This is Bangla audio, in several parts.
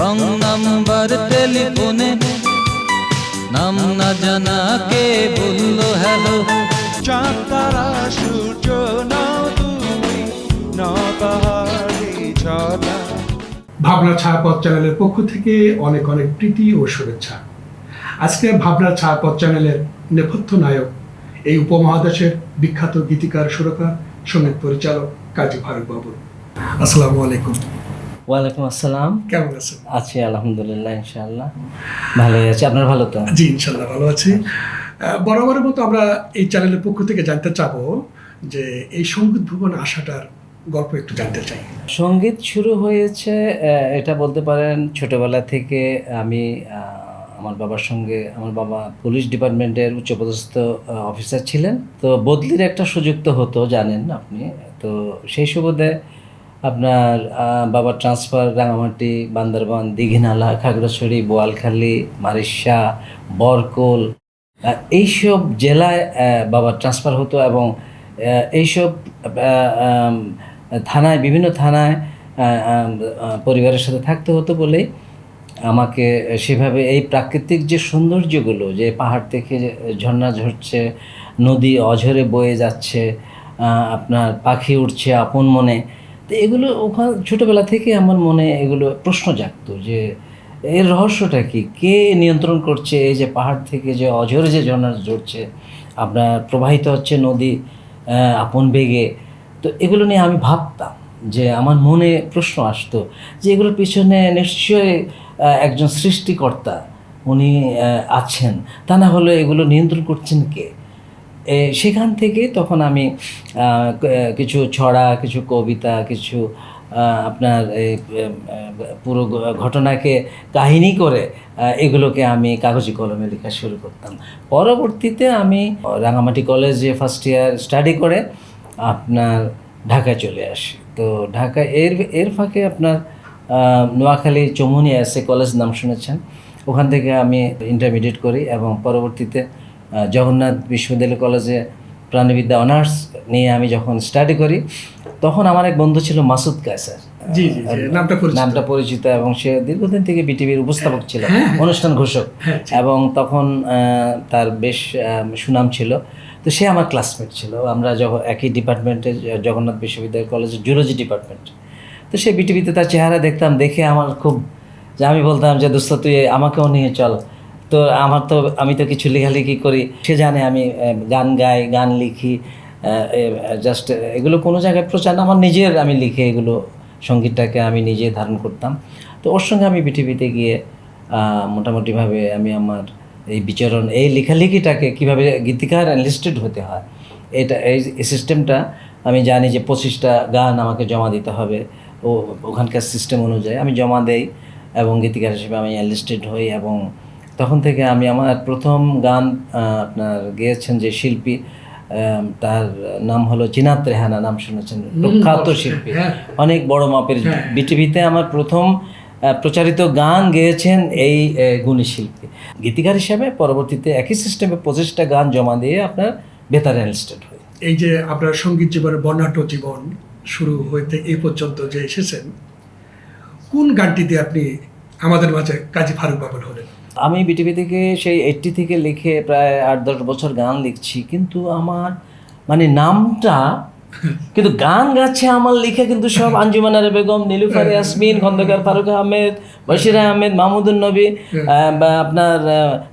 রং নাম্বার টেলিফোনে। নাম না জানা কে বলল হ্যালো। চাঁদ তারা সূর্য নাও তুমি ঝর্ণা ভাবনা ছায়াপথ চ্যানেলের পক্ষ থেকে অনেক অনেক প্রীতি ও শুভেচ্ছা। আজকে ভাবনা ছায়াপথ চ্যানেলের নেপথ্য নায়ক এই উপমহাদেশের বিখ্যাত গীতিকার সুরকার সংগীত পরিচালক কাজী ফারুক বাবু আসসালামু আলাইকুম। ওয়ালাইকুম আসসালাম। কেমন আছেন? আছি আলহামদুলিল্লাহ ইনশাআল্লাহ। ভালোই আছি। আপনার ভালো তো? জি ইনশাল্লাহ ভালো আছি। বরাবরের মতো আমরা এই চ্যানেলের পক্ষ থেকে জানতে চাবো যে এই সংগীত ভুবন আসাটার গল্প একটু জানতে চাই। সংগীত শুরু হয়েছে এটা বলতে পারেন ছোটবেলা থেকে আমি আমার বাবার সঙ্গে আমার বাবা পুলিশ ডিপার্টমেন্টের উচ্চপদস্থ অফিসার ছিলেন। তো বদলির একটা সুযোগ তো হতো জানেন আপনি। তো সেই সুবাদে আপনার বাবার ট্রান্সফার রাঙামাটি, বান্দরবান, দীঘিনালা, খাগড়াছড়ি, বোয়ালখালী, মারিশা, বরকোল এইসব জেলায় বাবার ট্রান্সফার হতো এবং এইসব থানায়, বিভিন্ন থানায় পরিবারের সাথে থাকতে হতো বলেই আমাকে সেভাবে এই প্রাকৃতিক যে সৌন্দর্যগুলো, যে পাহাড় থেকে ঝর্ণা ঝরছে, নদী অঝরে বয়ে যাচ্ছে আপনার পাখি উঠছে আপন মনে তো এগুলো ওখান ছোটোবেলা থেকে আমার মনে এগুলো প্রশ্ন জাগত যে এর রহস্যটা কি? কে নিয়ন্ত্রণ করছে? এই যে পাহাড় থেকে যে অঝরে যে ঝর্ণা ঝরছে আপনার প্রবাহিত হচ্ছে নদী আপন বেগে। তো এগুলো নিয়ে আমি ভাবতাম যে আমার মনে প্রশ্ন আসতো যে এগুলোর পিছনে নিশ্চয়ই একজন সৃষ্টিকর্তা উনি আছেন। তা না হলে এগুলো নিয়ন্ত্রণ করছেন কে? সেখান থেকে তখন আমি কিছু ছড়া, কিছু কবিতা, কিছু আপনার এই পুরো ঘটনাকে, কাহিনী করে এগুলোকে আমি কাগজি কলমে লেখা শুরু করতাম। পরবর্তীতে আমি রাঙামাটি কলেজে ফার্স্ট ইয়ার স্টাডি করে আপনার ঢাকায় চলে আসি। তো ঢাকা এর এর ফাঁকে আপনার নোয়াখালী চমুনি এসে কলেজ নাম শুনেছেন। ওখান থেকে আমি ইন্টারমিডিয়েট করি এবং পরবর্তীতে জগন্নাথ বিশ্ববিদ্যালয় কলেজে প্রাণীবিদ্যা অনার্স নিয়ে আমি যখন স্টাডি করি তখন আমার এক বন্ধু ছিল মাসুদ কায়সার। নামটা পরিচিত। এবং সে দীর্ঘদিন থেকে বিটিভির উপস্থাপক ছিল অনুষ্ঠান ঘোষক। হ্যাঁ, এবং তখন তার বেশ সুনাম ছিল। তো সে আমার ক্লাসমেট ছিল। আমরা যখন একই ডিপার্টমেন্টে জগন্নাথ বিশ্ববিদ্যালয় কলেজের জুলজি ডিপার্টমেন্ট তো সে বিটিভিতে তার চেহারা দেখতাম দেখে আমার খুব যে আমি বলতাম যে দোস্ত তুই আমাকেও নিয়ে চল। তো আমার তো, আমি তো কিছু লেখালেখি করি। সে জানে আমি গান গাই, গান লিখি জাস্ট এগুলো কোনো জায়গায় প্রচার না, আমার নিজের আমি লিখে এগুলো, সঙ্গীতটাকে আমি নিজে ধারণ করতাম। তো ওর সঙ্গে আমি পৃথিবীতে গিয়ে মোটামুটিভাবে আমি আমার এই বিচরণ, এই লেখালেখিটাকে কীভাবে গীতিকার লিস্টেড হতে হয়, এটা, এই সিস্টেমটা আমি জানি যে পঁচিশটা গান আমাকে জমা দিতে হবে। ও, ওখানকার সিস্টেম অনুযায়ী আমি জমা দেই এবং গীতিকার হিসেবে আমি লিস্টেড হই এবং তখন থেকে আমি আমার প্রথম গান আপনার গেয়েছেন যে শিল্পী তার নাম হলো জিনাত রেহানা নাম শুনেছেন? প্রখ্যাত শিল্পী। হ্যাঁ। অনেক বড় মাপের হ্যাঁ। বিটিভিতে আমার প্রথম প্রচারিত গান গেয়েছেন এই গুণী শিল্পী। গীতিকার হিসাবে পরবর্তীতে একই সিস্টেমে পঁচিশটা গান জমা দিয়ে আপনার বেতার এনস্টেড হই। এই যে আপনার সংগীত জীবনের বর্ণাঢ্য জীবন শুরু হইতে এই পর্যন্ত যে এসেছেন কোন গানটিতে আপনি আমাদের মাঝে কাজী ফারুক বাবুল হলেন? আমি বিটিভি থেকে সেই এইটটি থেকে লিখে প্রায় আট দশ বছর গান লিখছি কিন্তু আমার মানে নামটা কিন্তু গান গাচ্ছে আমার লিখে কিন্তু সব আঞ্জুমানার বেগম নীলুফার ইয়াসমিন খন্দকার ফারুক আহমেদ বশির আহমেদ মাহমুদুল নবী বা আপনার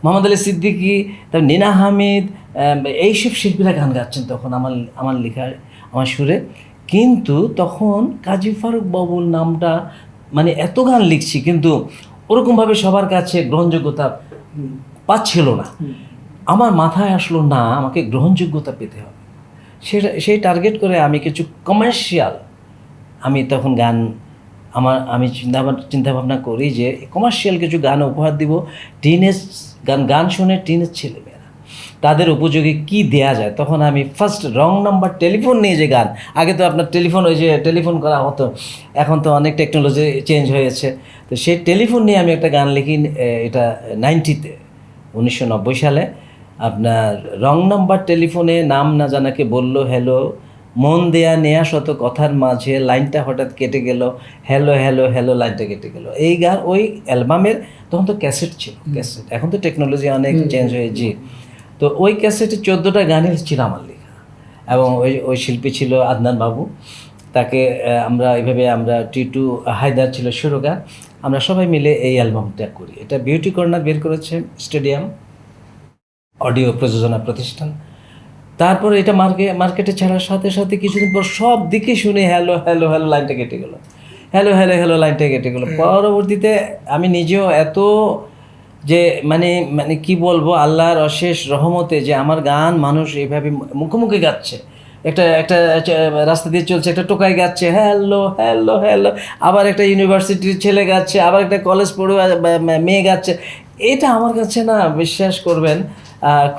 মোহাম্মদ আলী সিদ্দিকী তারপর নিনা হামিদ এইসব শিল্পীরা গান গাচ্ছেন তখন আমার আমার লেখার আমার সুরে। কিন্তু তখন কাজী ফারুক বাবুল নামটা মানে এত গান লিখছি কিন্তু ওরকমভাবে সবার কাছে গ্রহণযোগ্যতা পাচ্ছিল না। আমার মাথায় আসলো না আমাকে গ্রহণযোগ্যতা পেতে হবে। সেটা সেই টার্গেট করে আমি কিছু কমার্শিয়াল আমি তখন গান আমার আমি চিন্তা চিন্তাভাবনা করি যে কমার্শিয়াল কিছু গান উপহার দিব। টিনেজ গান গান শুনে টিনেজ ছেলেমেয়েরা তাদের উপযোগী কি দেয়া যায়? তখন আমি ফার্স্ট রং নাম্বার টেলিফোন নিয়ে যে গান আগে তো আপনার টেলিফোন ওই যে টেলিফোন করা হতো এখন তো অনেক টেকনোলজি চেঞ্জ হয়েছে তো সেই টেলিফোন নিয়ে আমি একটা গান লিখি এটা নাইনটিতে উনিশশো নব্বই সালে। আপনার রং নাম্বার টেলিফোনে নাম না জানাকে বলল হ্যালো মন দেয়া নেয়া শত কথার মাঝে লাইনটা হঠাৎ কেটে গেল। হ্যালো হ্যালো হ্যালো লাইনটা কেটে গেল। এই গান ওই অ্যালবামের তখন তো ক্যাসেট ছিল ক্যাসেট এখন তো টেকনোলজি অনেক চেঞ্জ হয়ে জি তো ওই ক্যাসেটে চোদ্দোটা গানই ছিল আমার লেখা। এবং ওই ওই শিল্পী ছিল আদনান বাবু। তাকে আমরা এইভাবে আমরা টিটু হায়দার ছিল সুরকার আমরা সবাই মিলে এই অ্যালবামটা করি। এটা বিউটি কর্নার বের করেছে স্টেডিয়াম অডিও প্রযোজনা প্রতিষ্ঠান। তারপর এটা মার্কে মার্কেটে ছাড়ার সাথে সাথে কিছুদিন পর সব দিকে শুনে হ্যালো হ্যালো হ্যালো লাইনটা কেটে গেলো। হ্যালো হ্যালো হ্যালো লাইনটা কেটে গেলো। পরবর্তীতে আমি নিজেও এত যে মানে মানে কি বলব আল্লাহর অশেষ রহমতে যে আমার গান মানুষ এইভাবে মুখোমুখি গাচ্ছে। একটা একটা রাস্তা দিয়ে চলছে একটা টোকাই গাচ্ছে হ্যালো হ্যালো হ্যালো। আবার একটা ইউনিভার্সিটির ছেলে গাচ্ছে আবার একটা কলেজ পড়ুয়া বা মেয়ে গাচ্ছে। এটা আমার কাছে না বিশ্বাস করবেন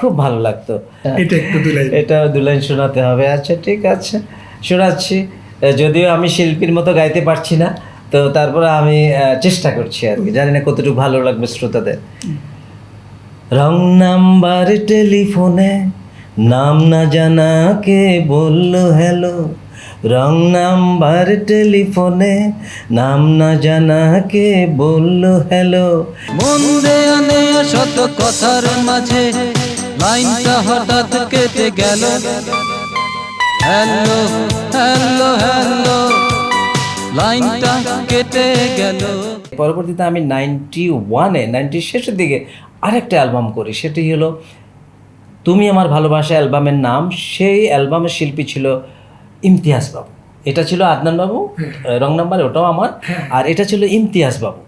খুব ভালো লাগতো। এটা একটু দুলাই এটা দু লাইন শোনাতে হবে। আচ্ছা ঠিক আছে শোনাচ্ছি। যদিও আমি শিল্পীর মতো গাইতে পারছি না তো তারপরে আমি চেষ্টা করছি আর কি। জানি না কতটুকু ভালো লাগবে শ্রোতাদের। রং নাম্বার টেলিফোনে, নাম না জানা কে বলল হ্যালো? রং নাম্বার টেলিফোনে, নাম না জানা কে বলল হ্যালো? মন নেয়া শত কথার মাঝে, লাইনটা হঠাৎ কেটে গেল। Hello hello hello. লাইনটা কেটে গেল। পরবর্তীতে আমি নাইনটি ওয়ানে নাইনটি শেষের দিকে আরেকটা অ্যালবাম করি। সেটি হলো তুমি আমার ভালোবাসা অ্যালবামের নাম। সেই অ্যালবামের শিল্পী ছিল ইমতিয়াজ বাবু। এটা ছিল আদনান বাবু রং নাম্বার ওটাও আমার। আর এটা ছিল ইমতিয়াজ বাবু।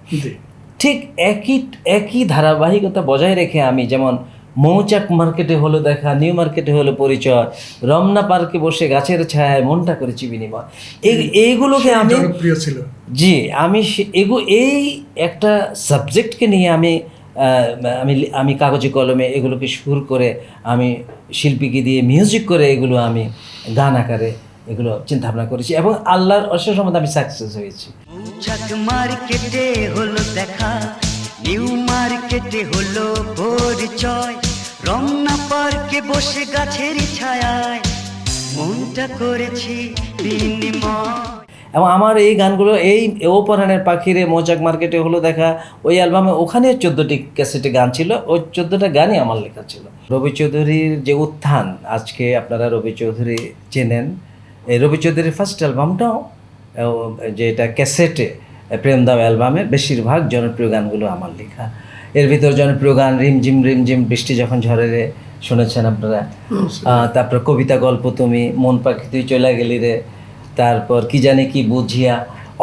ঠিক একই একই ধারাবাহিকতা বজায় রেখে আমি যেমন মৌচাক মার্কেটে হলো দেখা নিউ মার্কেটে হলো পরিচয়। রমনা পার্কে বসে গাছের ছায়ায় মনটা করেছি বিনিময়। এই এইগুলোকে আমি জনপ্রিয় ছিল। জি আমি সে- এগু এই একটা সাবজেক্টকে নিয়ে আমি আমি আমি কাগজে কলমে এগুলোকে সুর করে আমি শিল্পীকে দিয়ে মিউজিক করে এগুলো আমি গান আকারে এগুলো চিন্তা ভাবনা করেছি এবং আল্লাহর অশেষ আমি সাকসেস হয়েছি। মৌচাক মার্কেটে হলো দেখা নিউ মার্কেটে হলো পরিচয় রমনা পার্কে বসে গাছের ছায়ায়। মনটা করেছি এবং আমার এই গানগুলো এই ও পরাণের পাখিরে মৌচাক মার্কেটে হলো দেখা, ওই অ্যালবামে ওখানে চোদ্দোটি ক্যাসেটে গান ছিল, ওই চোদ্দোটা গানই আমার লেখা ছিল। রবি চৌধুরীর যে উত্থান, আজকে আপনারা রবি চৌধুরী চেনেন, এই রবি চৌধুরীর ফার্স্ট অ্যালবামটাও যেটা ক্যাসেটে প্রেম দাও অ্যালবামের বেশিরভাগ জনপ্রিয় গানগুলো আমার লেখা। এর ভিতর জনপ্রিয় গান রিমঝিম রিমঝিম বৃষ্টি যখন ঝরে রে শুনেছেন আপনারা? তারপর কবিতা গল্প তুমি মন পাখি তুই চলে গেলি রে তারপর কি জানি কি বুঝিয়া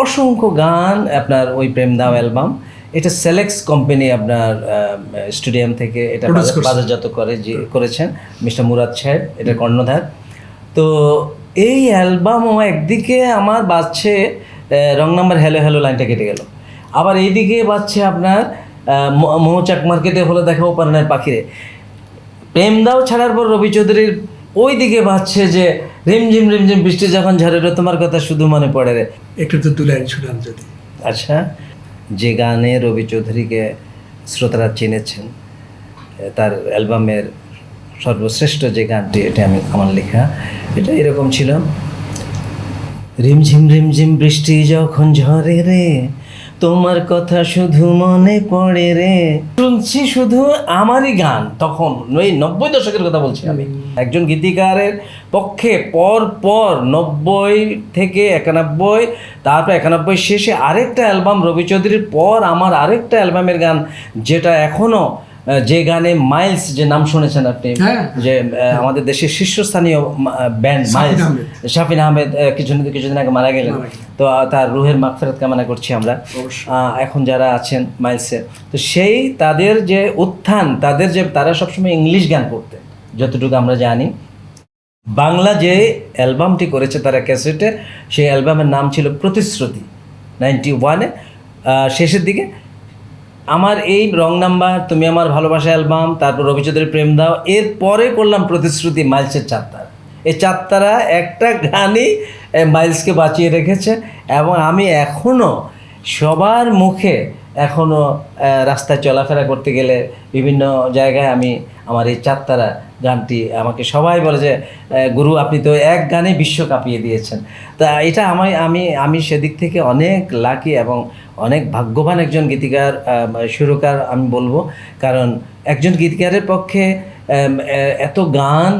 অসংখ্য গান আপনার ওই প্রেম দাও অ্যালবাম। এটা সেলেক্স কোম্পানি আপনার স্টেডিয়াম থেকে এটা বাজারজাত করে যে করেছেন মিস্টার মুরাদ সাহেব এটা কর্ণধার। তো এই অ্যালবামও একদিকে আমার বাজছে রং নাম্বার হ্যালো হ্যালো লাইনটা কেটে গেল। আবার এইদিকে বাজছে আপনার মৌচাক মার্কেটে হলো দেখাবো পারানের পাখিরে। প্রেম দাও ছাড়ার পর রবি চৌধুরীর ওই দিকে বাজছে যে রিমঝিম রিমঝিম বৃষ্টি যখন ঝরে রে তোমার কথা শুধু মনে পড়ে রে। একটু তো দুলাই শুনান যদি। আচ্ছা যে গানে রবি চৌধুরীকে শ্রোতারা চিনেছেন তার অ্যালবামের সর্বশ্রেষ্ঠ যে গানটি এটা আমি আমার লেখা এটা এরকম ছিল। রিমঝিম রিমঝিম বৃষ্টি যখন ঝরে রে তোমার কথা শুধু মনে পড়ে রে। শুনছি শুধু আমারই গান তখন ওই নব্বই দশকের কথা বলছি আমি। একজন গীতিকারের পক্ষে পর পর নব্বই থেকে একানব্বই তারপর একানব্বই শেষে আরেকটা অ্যালবাম রবি চৌধুরীর পর আমার আরেকটা অ্যালবামের গান যেটা এখনও যে গানে মাইলস যে নাম শুনেছেন আপনি হ্যাঁ। যে আমাদের দেশের শীর্ষস্থানীয় ব্যান্ড মাইলস শাফিন আহমেদ কিছুদিন কিছুদিন আগে মারা গেলেন। তো তার রুহের মাগফিরাত কামনা করছি আমরা। এখন যারা আছেন মাইলসে তো সেই তাদের যে উত্থান তাদের যে তারা সবসময় ইংলিশ গান করতেন যতটুকু আমরা জানি। বাংলা যে অ্যালবামটি করেছে তারা ক্যাসেটে সেই অ্যালবামের নাম ছিল প্রতিশ্রুতি। নাইনটি ওয়ানে শেষের দিকে আমার এই রং নাম্বার, তুমি আমার ভালোবাসা অ্যালবাম, তারপর রবি চৌধুরী প্রেম দাও, এরপরে করলাম প্রতিশ্রুতি মাইলসের চাত্তার এই চাত্তারা একটা গানই মাইলসকে বাঁচিয়ে রেখেছে এবং আমি এখনও সবার মুখে এখনও রাস্তায় চলাফেরা করতে গেলে বিভিন্ন জায়গায় আমি আমার এই চারতারা গানটি আমাকে সবাই বলে যে গুরু, আপনি তো এক গানে বিশ্ব কাঁপিয়ে দিয়েছেন। তা এটা আমি আমি আমি সেদিক থেকে অনেক লাকি এবং অনেক ভাগ্যবান একজন গীতিকার সুরকার আমি বলব। কারণ একজন গীতিকারের পক্ষে এত গান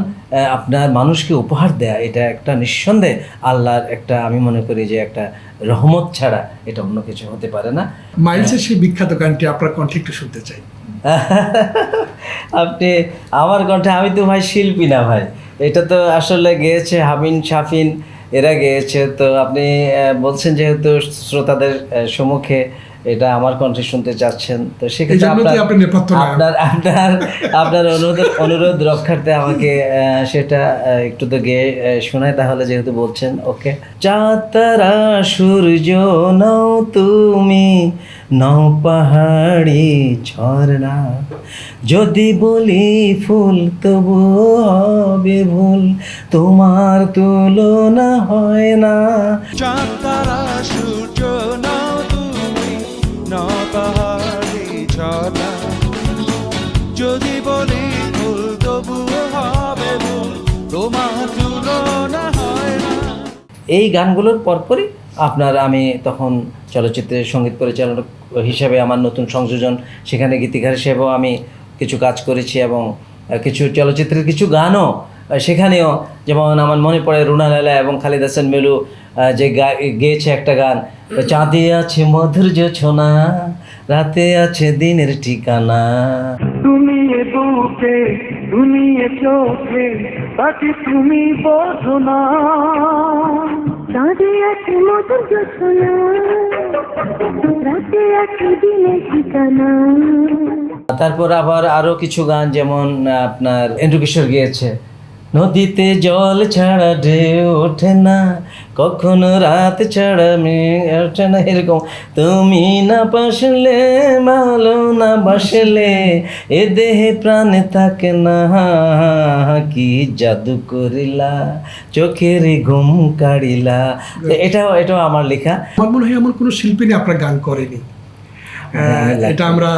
আপনার মানুষকে উপহার দেয়া, এটা একটা নিঃসন্দেহে আল্লাহর একটা, আমি মনে করি যে একটা রহমত ছাড়া এটা অন্য কিছু হতে পারে না। মাইলসের সেই বিখ্যাত গানটি আপনার কণ্ঠে একটু শুনতে চাই। আপনি আমার কণ্ঠে আমি তো ভাই শিল্পী না ভাই। এটা তো আসলে গেয়েছে হামিন শাফিন, এরা গেয়েছে। তো আপনি বলছেন যেহেতু শ্রোতাদের সম্মুখে এটা আমার কণ্ঠে শুনতে চাচ্ছেন। তো সেক্ষেত্রে আপনার? আপনার আপনার আপনার অনুরোধ অনুরোধ রক্ষার্থে আমাকে সেটা একটু তো গেয়ে শোনায় তাহলে যেহেতু বলছেন। ওকে। চাতারা সূর্য নও তুমি নও পাহাড়ি ঝর্ণা। যদি বলি ফুল তবু হবে ভুল তোমার তুলনা হয় না। চাতারা সূর্য এই গানগুলোর পরপরই আপনার আমি তখন চলচ্চিত্রের সংগীত পরিচালক হিসেবে আমার নতুন সংযোজন, সেখানে গীতিকার হিসেবেও আমি কিছু কাজ করেছি এবং কিছু চলচ্চিত্রের কিছু গানও সেখানেও যেমন আমার মনে পড়ে রুনা লালা এবং খালিদ হাসান মেলু যে গেয়েছে একটা গান, চাঁদে আছে মধুর্য ছোনা রাতে আছে দিনের ঠিকানা। তুমি এ চোখে বাকি তুমি বোঝো না। চাঁদে আছে মধুর জোছনা রাতে আছে দিনে ঠিকানা। তারপর আবার আরও কিছু গান যেমন আপনার এন্ড্রু কিশোর গিয়েছে। নদীতে জল ছাড়া ঢেউ ওঠে না কখনো রাত ছাড়া মেঘ ওঠে না। এরকম তুমি না বাসলে ভালো না বাসলে এ দেহে প্রাণে থাকে না কি জাদু করিলা চোখের ঘুম কাড়িলা। এটাও এটাও আমার লেখা। আমার মনে হয় এমন কোনো শিল্পী আপনার গান করেনি। হ্যাঁ, এটা আমরা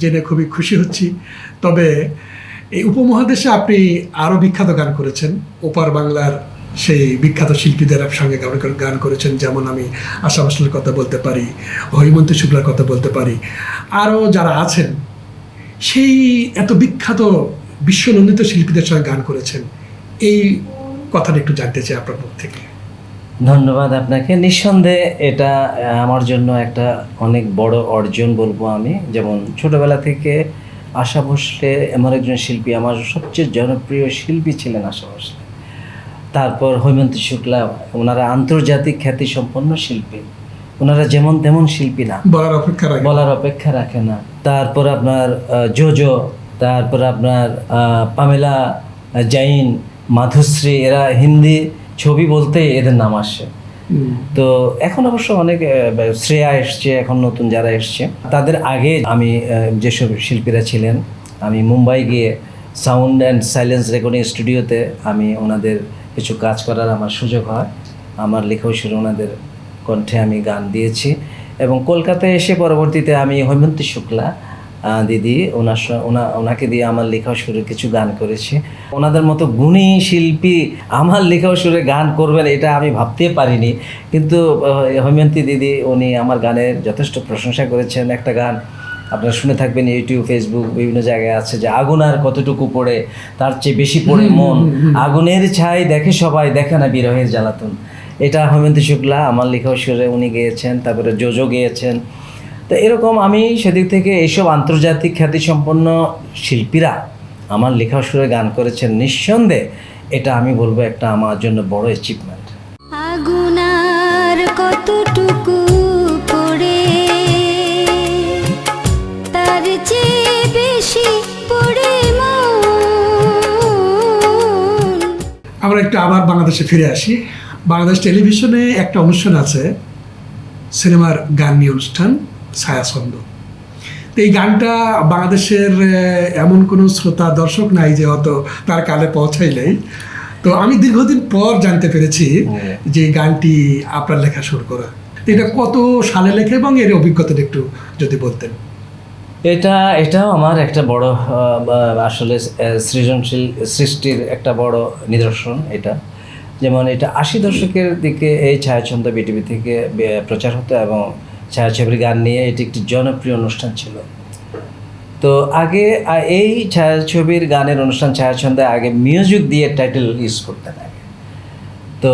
জেনে খুবই খুশি হচ্ছি। তবে এই উপমহাদেশে আপনি আরও বিখ্যাত গান করেছেন। ওপার বাংলার সেই বিখ্যাত শিল্পীদের সঙ্গে গান করে- গান করেছেন, যেমন আমি আশা ভোসলের কথা বলতে পারি, হরিমন্তী শুক্লার কথা বলতে পারি। আরও যারা আছেন, সেই এত বিখ্যাত বিশ্বনন্দিত শিল্পীদের সঙ্গে গান করেছেন, এই কথাটা একটু জানতে চাই আপনার মুখ থেকে। ধন্যবাদ আপনাকে। নিঃসন্দেহে এটা আমার জন্য একটা অনেক বড় অর্জন বলব আমি। যেমন ছোটবেলা থেকে আশা ভোসলে এমন একজন শিল্পী আমার সবচেয়ে জনপ্রিয় শিল্পী ছিলেন আশা ভোসলে। তারপর হৈমন্তী শুক্লা ওনারা আন্তর্জাতিক খ্যাতিসম্পন্ন শিল্পী। ওনারা যেমন তেমন শিল্পী না। বলার অপেক্ষা বলার অপেক্ষা রাখে না। তারপর আপনার জোজো তারপর আপনার পামেলা জাইন মাধুশ্রী এরা হিন্দি ছবি বলতে এদের নাম আসে। তো এখন অবশ্য অনেক শ্রেয়া এসছে, এখন নতুন যারা এসছে, তাদের আগে আমি যেসব শিল্পীরা ছিলেন, আমি মুম্বাই গিয়ে সাউন্ড অ্যান্ড সাইলেন্স রেকর্ডিং স্টুডিওতে আমি ওনাদের কিছু কাজ করার আমার সুযোগ হয়। আমার লেখাও সুরে ওনাদের কণ্ঠে আমি গান দিয়েছি এবং কলকাতায় এসে পরবর্তীতে আমি হৈমন্তী শুক্লা দিদি ওনার ওনা ওনাকে দিয়ে আমার লেখা সুরে কিছু গান করেছি। ওনাদের মতো গুণী শিল্পী আমার লেখা সুরে গান করবেন এটা আমি ভাবতে পারিনি। কিন্তু হৈমন্তী দিদি উনি আমার গানের যথেষ্ট প্রশংসা করেছেন একটা গান। আপনারা শুনে থাকবেন ইউটিউব ফেসবুক বিভিন্ন জায়গায় আছে যে আগুন আর কতটুকু পড়ে তার চেয়ে বেশি পড়ে মন। আগুনের ছাই দেখে সবাই দেখে না বিরহের জ্বালাতন। এটা হৈমন্তী শুক্লা আমার লেখা সুরে উনি গেয়েছেন তারপরে জোজো গেয়েছেন। তো এরকম আমি সেদিক থেকে এইসব আন্তর্জাতিক খ্যাতিসম্পন্ন শিল্পীরা আমার লেখা সুরে গান করেছেন নিঃসন্দেহে এটা আমি বলব একটা আমার জন্য বড় অ্যাচিভমেন্ট আগুনার কতটুকু পড়ে তার চেয়ে বেশি পড়ে আমরা একটু আবার বাংলাদেশে ফিরে আসি। বাংলাদেশ টেলিভিশনে একটা অনুষ্ঠান আছে সিনেমার গান নিয়ে অনুষ্ঠান। ছায়াছন্দ। তো এই গানটা বাংলাদেশের এমন কোনো শ্রোতা দর্শক নাই যে হয়তো তার কালে পৌঁছাইলেই তো আমি দীর্ঘদিন পর জানতে পেরেছি যে গানটি আপনার লেখা শুরু করা। এটা কত সালে লেখা এবং এর অভিজ্ঞতাটা একটু যদি বলতেন। এটা এটাও আমার একটা বড় আসলে সৃজনশীল সৃষ্টির একটা বড় নিদর্শন এটা। যেমন এটা আশি দশকের দিকে এই ছায়াছন্দ বিটিভি থেকে প্রচার হতো এবং ছায়াছবির গান নিয়ে এটি একটি জনপ্রিয় অনুষ্ঠান ছিল। তো আগে এই ছায়াছবির গানের অনুষ্ঠান ছায়াছন্দে আগে মিউজিক দিয়ে টাইটেল ইউজ করতেন আগে তো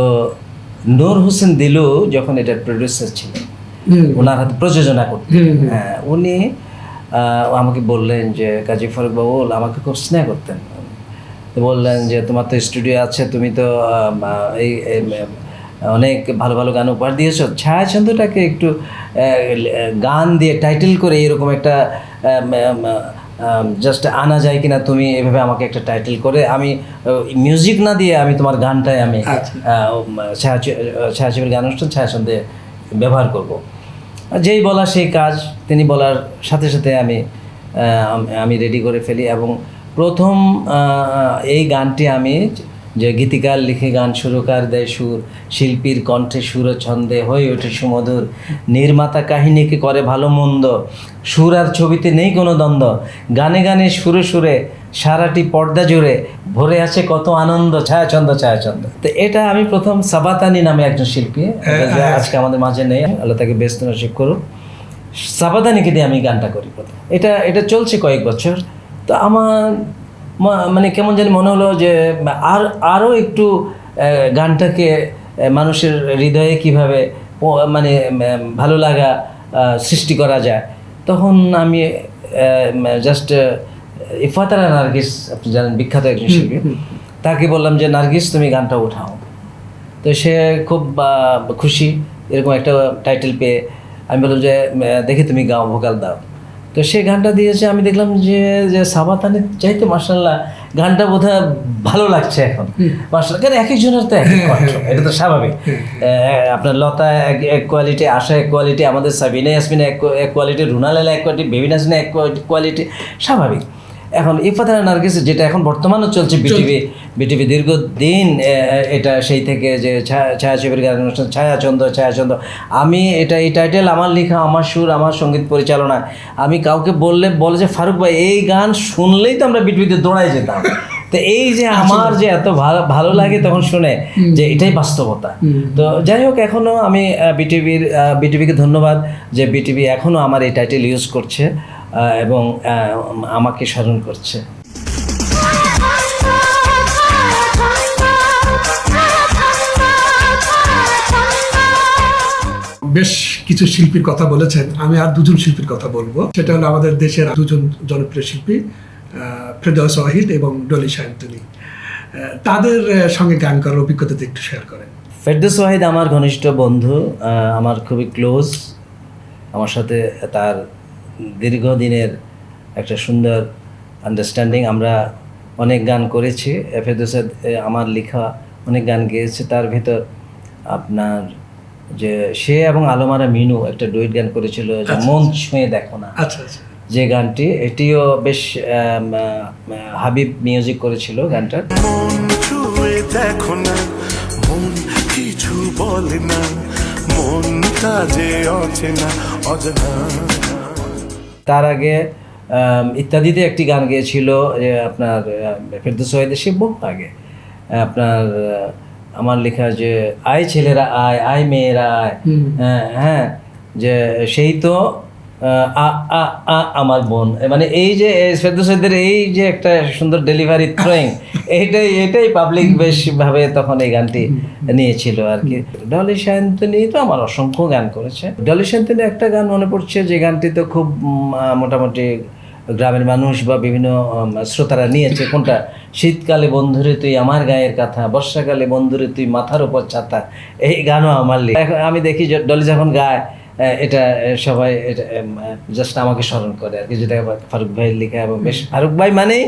নূর হোসেন দিলু যখন এটার প্রডিউসার ছিলেন ওনার হাতে প্রযোজনা করতেন। হ্যাঁ উনি আমাকে বললেন যে কাজী ফারুক বাবুল আমাকে খুব স্নেহ করতেন। বললেন যে তোমার তো স্টুডিও আছে তুমি তো এই অনেক ভালো ভালো গান উপহার দিয়েছ। ছায়াছন্দটাকে একটু গান দিয়ে টাইটেল করে এরকম একটা জাস্ট আনা যায় কিনা তুমি এভাবে আমাকে একটা টাইটেল করে। আমি মিউজিক না দিয়ে আমি তোমার গানটাই আমি আচ্ছা। আহ, ছায়াছবির গান অনুষ্ঠান ছায়াছন্দে ব্যবহার করব। যেই বলা সেই কাজ তিনি বলার সাথে সাথে আমি আমি রেডি করে ফেলি এবং প্রথম এই গানটি আমি যে গীতিকার লিখে গান সুরকার দেয় সুর শিল্পীর কণ্ঠে সুর ছন্দে হয়ে ওঠে সুমধুর। নির্মাতা কাহিনীকে করে ভালো মন্দ? সুর আর ছবিতে নেই কোনো দ্বন্দ্ব। গানে গানে সুরে সুরে সারাটি পর্দা জুড়ে ভরে আছে কত আনন্দ ছায়াছন্দ ছায়াছন্দ। তো এটা আমি প্রথম সাবাতানি নামে একজন শিল্পী যে আজকে আমাদের মাঝে নেই। আল্লাহ তাকে ব্যস্ত নসিব করুক। সাবাদানিকে দিয়ে আমি গানটা করি প্রথম। এটা এটা চলছে কয়েক বছর। তো আমার মানে কেমন জানি মনে হলো যে আর আরও একটু গানটাকে মানুষের হৃদয়ে কীভাবে মানে ভালো লাগা সৃষ্টি করা যায়। তখন আমি জাস্ট ইফাতারা নার্গিস আপনি জানেন বিখ্যাত একজন শিল্পী তাকে বললাম যে নার্গিস তুমি গানটা উঠাও তো সে খুব খুশি এরকম একটা টাইটেল পেয়ে আমি বললাম যে দেখি তুমি গাও ভোকাল দাও। তো সে গানটা দিয়েছে আমি দেখলাম যে যে সাবাতানের চাইতে মার্শাল্লাহ গানটা বোধ ভালো লাগছে এখন। মার্শাল কেন এক একজনের তো এক এক কণ্ঠ এটা তো স্বাভাবিক। আপনার লতা এক এক কোয়ালিটি আশা এক কোয়ালিটি আমাদের সাবিনা ইয়াসমিনা এক এক কোয়ালিটি রুনালালা এক কোয়ালিটি বেবিনাসিনা এক কোয়ালিটি স্বাভাবিক। এখন ইফাতারা নার্গিস যেটা এখন বর্তমানও চলছে বিটিভি বিটিভি দীর্ঘদিন এটা সেই থেকে যে ছায়া ছায়াছবির গান অনুষ্ঠান ছায়াচন্দ্র ছায়াচন্দ্র আমি এটা এই টাইটেল আমার লেখা আমার সুর আমার সংগীত পরিচালনা। আমি কাউকে বললে বলে যে ফারুক ভাই এই গান শুনলেই তো আমরা বিটিভিতে দৌড়াই যেতাম। তো এই যে আমার যে এত ভালো ভালো লাগে তখন শুনে যে এটাই বাস্তবতা। তো যাই হোক এখনও আমি বিটিভির বিটিভিকে ধন্যবাদ যে বিটিভি এখনও আমার এই টাইটেল ইউজ করছে। এবং আমাকে স্মরণ করছে। বেশ কিছু শিল্পীর কথা বলেছেন। আমি আর দুজন শিল্পীর কথা বলব। সেটা হলো আমাদের দেশের দুজন জনপ্রিয় শিল্পী ফেরদৌস ওয়াহিদ এবং ডলি শান্তনী তাদের সঙ্গে গান করার অভিজ্ঞতা একটু শেয়ার করেন। ফেরদৌস ওয়াহিদ আমার ঘনিষ্ঠ বন্ধু আমার খুবই ক্লোজ আমার সাথে তার দীর্ঘদিনের একটা সুন্দর আন্ডারস্ট্যান্ডিং আমরা অনেক গান করেছি। ওয়াহিদ, আমার লেখা অনেক গান গেয়েছে। তার ভিতর আপনার যে সে এবং আলমারা মিনু একটা ডুইট গান করেছিল যে মন ছুঁয়ে দেখো না। যে গানটি এটিও বেশ হাবিব মিউজিক করেছিল গানটার। মন ছুঁয়ে দেখো না মন কিছু বলে না মনটা যে অচেনা অজানা। তার আগে ইত্যাদিতে একটি গান গেয়েছিল যে আপনার ফেরদৌস ওয়াহিদের সে বহু আগে। আপনার আমার লেখা যে আয় ছেলেরা আয় আয় মেয়েরা আয়। হ্যাঁ, হ্যাঁ যে সেই তো আ আ আমার বোন। মানে এই যে এই ফেরদৌস এই যে একটা সুন্দর ডেলিভারি থ্রোয়িং এইটাই এটাই পাবলিক বেশভাবে তখন এই গানটি নিয়েছিল আর কি। ডলি শান্তনী তো আমার অসংখ্য গান করেছে। ডলি শান্তনী একটা গান মনে পড়ছে যে গানটি তো খুব মোটামুটি গ্রামের মানুষ বা বিভিন্ন শ্রোতারা নিয়েছে। কোনটা? শীতকালে বন্ধুরে তুই আমার গায়ের কথা বর্ষাকালে বন্ধুরে তুই মাথার উপর ছাতা। এই গানও আমার আমি দেখি যে ডলি যখন গায় এটা সবাই এটা জাস্ট আমাকে স্মরণ করে আর কি যেটা ফারুক ভাইয়ের লেখা এবং বেশ ফারুক ভাই মানেই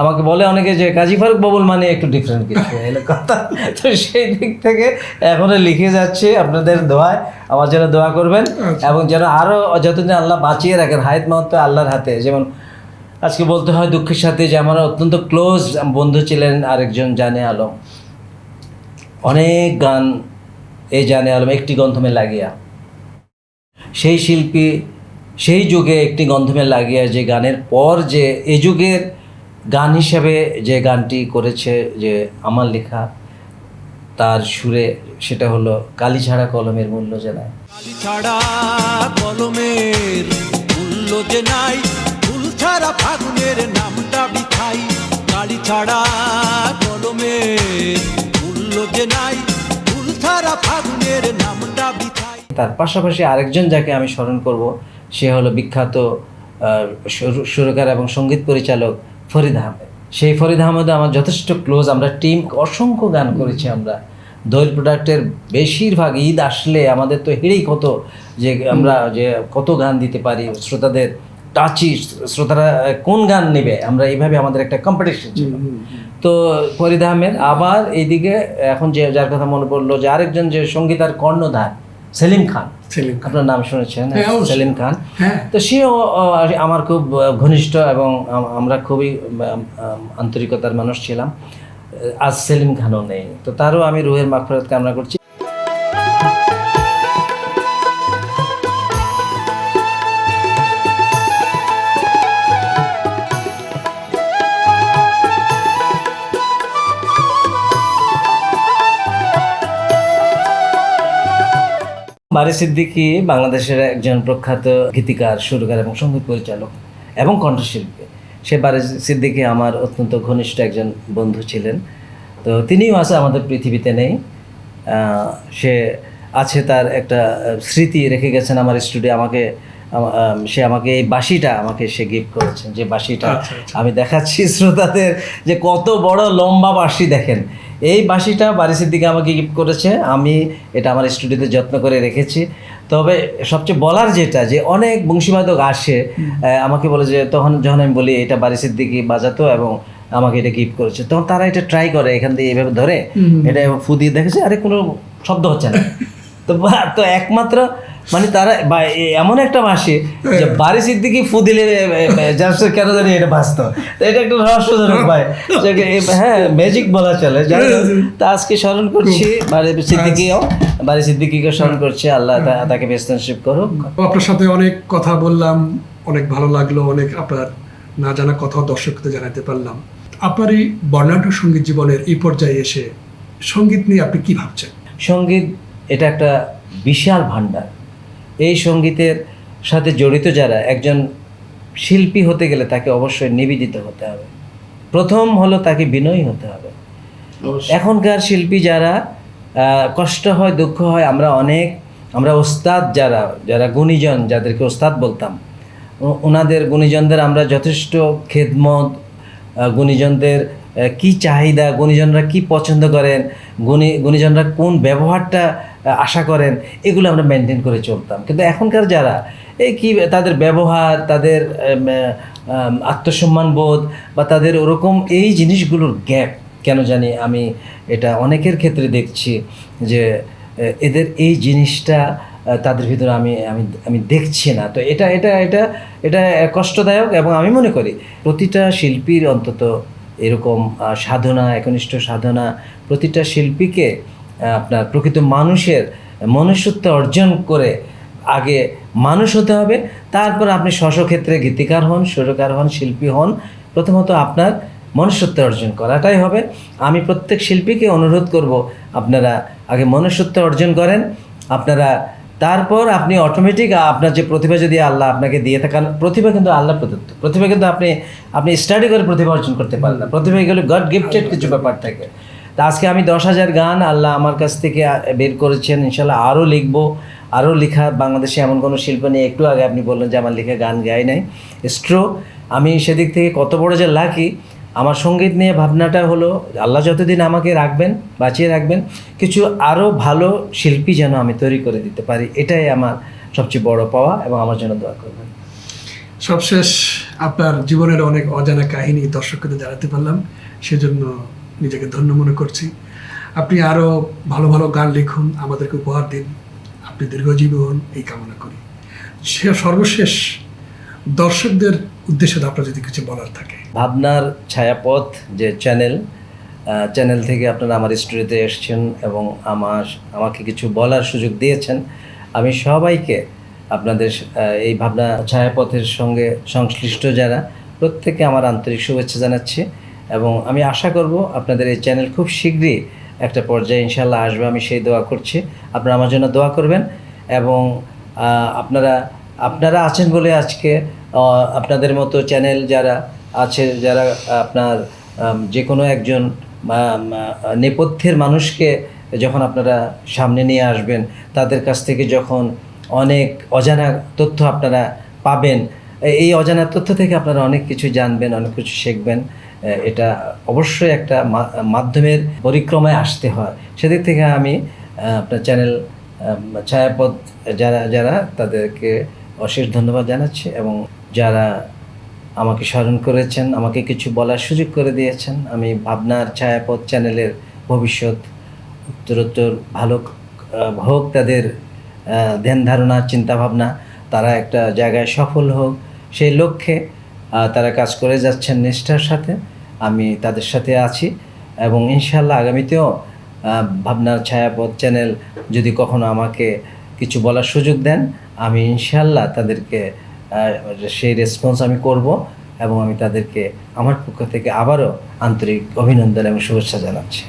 আমাকে বলে অনেকে যে কাজী ফারুক বাবুল মানে একটু ডিফারেন্ট কিছু। এলো কথা। তো সেই দিক থেকে এখনও লিখে যাচ্ছে আপনাদের দোয়ায়। আমার জন্য দোয়া করবেন এবং যেন আরও যতদিন আল্লাহ বাঁচিয়ে রাখেন হায়াত মাহাত্ম আল্লাহর হাতে। যেমন আজকে বলতে হয় দুঃখের সাথে যে আমার অত্যন্ত ক্লোজ বন্ধু ছিলেন আরেকজন জানে আলম। অনেক গান এই জানে আলম একটি গন্থমে লাগিয়া। সেই শিল্পী সেই যুগে একটি গন্ধমে লাগিয়া যে গানের পর যে এ যুগের গান হিসাবে যে গানটি করেছে যে আমার লেখা, তার সুরে সেটা হলো কালি ছাড়া কলমের মূল্য জানায় কালি ছাড়া কলমের মূল্য যে নাই ফুল ছাড়া ফাগুনের নামটা ছাড়া কলমের মূল্য যে নাই ফুল ছাড়া ফাগুনের নামটা তার পাশাপাশি আরেকজন যাকে আমি স্মরণ করব সে হলো বিখ্যাত সুর- সুরকার এবং সংগীত পরিচালক ফরিদ আহমেদ। সেই ফরিদ আহমেদ আমার যথেষ্ট ক্লোজ আমরা টিম অসংখ্য গান করেছি আমরা। দোয়েল প্রোডাক্টের বেশিরভাগ ঈদ আসলে আমাদের তো হেরেই কত যে আমরা যে কত গান দিতে পারি শ্রোতাদের টাচি শ্রোতারা কোন গান নেবে আমরা এইভাবে আমাদের একটা কম্পিটিশন ছিল। তো ফরিদ আহমেদ আবার এইদিকে এখন যে যার কথা মনে পড়ল যে আরেকজন যে সঙ্গীতার কর্ণধার সেলিম খান। সেলিম। আপনার নাম শুনেছেন? হ্যাঁ, সেলিম খান। হ্যাঁ। তো সেও আমার খুব ঘনিষ্ঠ এবং আমরা খুবই আন্তরিকতার মানুষ ছিলাম। আজ সেলিম খানও নেই। তো তারও আমি রুহের মাফরত কামনা করছি। বারি সিদ্দিকি বাংলাদেশের একজন প্রখ্যাত গীতিকার সুরকার এবং সংগীত পরিচালক এবং কণ্ঠশিল্পী। সে বারি সিদ্দিকি আমার অত্যন্ত ঘনিষ্ঠ একজন বন্ধু ছিলেন। তো তিনিও আছে আমাদের পৃথিবীতে নেই। সে আছে তার একটা স্মৃতি রেখে গেছেন আমার স্টুডিও আমাকে আমা- আম, সে আমাকে এই বাঁশিটা আমাকে সে গিফট করেছেন যে বাঁশিটা আচ্ছা, আচ্ছা। আমি দেখাচ্ছি শ্রোতাদের যে কত বড় লম্বা বাঁশি দেখেন। এই বাঁশিটা বারিশের দিকে আমাকে গিফট করেছে আমি এটা আমার স্টুডিওতে যত্ন করে রেখেছি। তবে সবচেয়ে বলার যেটা যে অনেক বংশীবাদক আসে আমাকে বলে যে তখন যখন আমি বলি এটা বারিশের দিকে বাজাতো এবং আমাকে এটা গিফট করেছে। তখন তারা এটা ট্রাই করে এখান দিয়ে এইভাবে ধরে এটা ফু দিয়ে দেখেছে আরে কোনো শব্দ হচ্ছে না। তো তো একমাত্র মানে তারা বা এমন একটা মাসে যে বাড়ি সিদ্দিকি ফু দিলে কেন জানি এটা বাঁচত। তো এটা একটা রহস্যজনক ভাই। হ্যাঁ ম্যাজিক বলা চলে। তা আজকে স্মরণ করছি বাড়ি সিদ্দিকিও বাড়ি সিদ্দিকিকে স্মরণ করছি। আল্লাহ তাকে বেস্তানশিপ করুক। আপনার সাথে অনেক কথা বললাম অনেক ভালো লাগল অনেক আপনার না জানা কথা দর্শকদের জানাতে পারলাম। আপনার এই বর্ণাঢ্য সংগীত জীবনের এই পর্যায়ে এসে সংগীত নিয়ে আপনি কি ভাবছেন? সংগীত এটা একটা বিশাল ভাণ্ডার। এই সঙ্গীতের সাথে জড়িত যারা একজন শিল্পী হতে গেলে তাকে অবশ্যই নিবেদিত হতে হবে। প্রথম হলো তাকে বিনয়ী হতে হবে। এখনকার শিল্পী যারা কষ্ট হয় দুঃখ হয় আমরা অনেক আমরা ওস্তাদ যারা যারা গুণীজন যাদেরকে ওস্তাদ বলতাম ওনাদের গুণীজনদের আমরা যথেষ্ট খেদমত গুণীজনদের কি চাহিদা, গুণীজনরা কি পছন্দ করেন, গুণী, গুণীজনরা কোন ব্যবহারটা আশা করেন, এগুলো আমরা মেনটেন করে চলতাম। কিন্তু এখনকার যারা, এই কি তাদের ব্যবহার, তাদের আত্মসম্মান বোধ বা তাদের ওরকম এই জিনিসগুলোর গ্যাপ কেন জানি আমি এটা অনেকের ক্ষেত্রে দেখছি যে এদের এই জিনিসটা তাদের ভিতরে আমি আমি আমি দেখছি না। তো এটা এটা এটা এটা কষ্টদায়ক এবং আমি মনে করি প্রতিটা শিল্পীর অন্তত এরকম সাধনা, একনিষ্ঠ সাধনা প্রতিটা শিল্পীকে আপনার প্রকৃত মানুষের মনুষ্যত্ব অর্জন করে আগে মানুষ হতে হবে। তারপর আপনি স্বস্বক্ষেত্রে গীতিকার হন, সুরকার হন, শিল্পী হন। প্রথমত আপনার মনুষ্যত্ব অর্জন করাটাই হবে। আমি প্রত্যেক শিল্পীকে অনুরোধ করব, আপনারা আগে মনুষ্যত্ব অর্জন করেন। আপনারা তারপর আপনি অটোমেটিক আপনার যে প্রতিভা যদি আল্লাহ আপনাকে দিয়ে থাকেন, প্রতিভা কিন্তু আল্লাহ প্রদত্ত। প্রতিভা কিন্তু আপনি আপনি স্টাডি করে প্রতিভা অর্জন করতে পারেন না। প্রতিভা এগুলো গড গিফটেড কিছু ব্যাপার থাকে। তা আজকে আমি দশ হাজার গান আল্লাহ আমার কাছ থেকে বের করেছেন। ইনশাল্লাহ আরও লিখব, আরও লেখা। বাংলাদেশে এমন কোনো শিল্প নেই। একটু আগে আপনি বললেন যে আমার লেখা গান গাই নাই। স্ট্রো আমি সেদিক থেকে কত বড় যে লাকি আমার সংগীত নিয়ে ভাবনাটা হলো, আল্লাহ যতদিন আমাকে রাখবেন, বাঁচিয়ে রাখবেন, কিছু আরও ভালো শিল্পী যেন আমি তৈরি করে দিতে পারি, এটাই আমার সবচেয়ে বড় পাওয়া এবং আমার জন্য দোয়া করবেন। সবশেষ আপনার জীবনের অনেক অজানা কাহিনী দর্শকদের জানাতে পারলাম, সেজন্য নিজেকে ধন্য মনে করছি। আপনি আরও ভালো ভালো গান লিখুন, আমাদেরকে উপহার দিন, আপনি দীর্ঘজীবী হন, এই কামনা করি। সে সর্বশেষ দর্শকদের উদ্দেশ্যে আপনার যদি কিছু বলার থাকে। ভাবনার ছায়াপথ যে চ্যানেল চ্যানেল থেকে আপনারা আমার স্টুডিওতে এসেছেন এবং আমার, আমাকে কিছু বলার সুযোগ দিয়েছেন, আমি সবাইকে আপনাদের এই ভাবনা ছায়াপথের সঙ্গে সংশ্লিষ্ট যারা প্রত্যেকে আমার আন্তরিক শুভেচ্ছা জানাচ্ছি এবং আমি আশা করব আপনাদের এই চ্যানেল খুব শীঘ্রই একটা পর্যায়ে ইনশাল্লাহ আসবে। আমি সেই দোয়া করছি। আপনারা আমার জন্য দোয়া করবেন এবং আপনারা আপনারা আছেন বলে আজকে আপনাদের মতো চ্যানেল যারা আছে, যারা আপনার যে কোনো একজন নেপথ্যের মানুষকে যখন আপনারা সামনে নিয়ে আসবেন, তাদের কাছ থেকে যখন অনেক অজানা তথ্য আপনারা পাবেন এই অজানা তথ্য থেকে আপনারা অনেক কিছু জানবেন, অনেক কিছু শিখবেন। এটা অবশ্যই একটা মাধ্যমের পরিক্রমায় আসতে হয়। সেদিক থেকে আমি আপনার চ্যানেল ছায়াপথ যারা যারা, তাদেরকে অশেষ ধন্যবাদ জানাচ্ছি এবং যারা আমাকে স্মরণ করেছেন, আমাকে কিছু বলার সুযোগ করে দিয়েছেন, আমি ভাবনার ছায়াপথ চ্যানেলের ভবিষ্যৎ উত্তরোত্তর ভালো হোক তাদের ধ্যান ধারণা চিন্তাভাবনা তারা একটা জায়গায় সফল হোক সেই লক্ষ্যে তারা কাজ করে যাচ্ছেন নিষ্ঠার সাথে, আমি তাদের সাথে আছি এবং ইনশাল্লাহ আগামীতেও ভাবনার ছায়াপথ চ্যানেল যদি কখনো আমাকে কিছু বলার সুযোগ দেন, আমি ইনশাল্লাহ তাদেরকে সেই রেসপন্স আমি করব এবং আমি তাদেরকে, আমার পক্ষ থেকে আবারও আন্তরিক অভিনন্দন এবং শুভেচ্ছা জানাচ্ছি।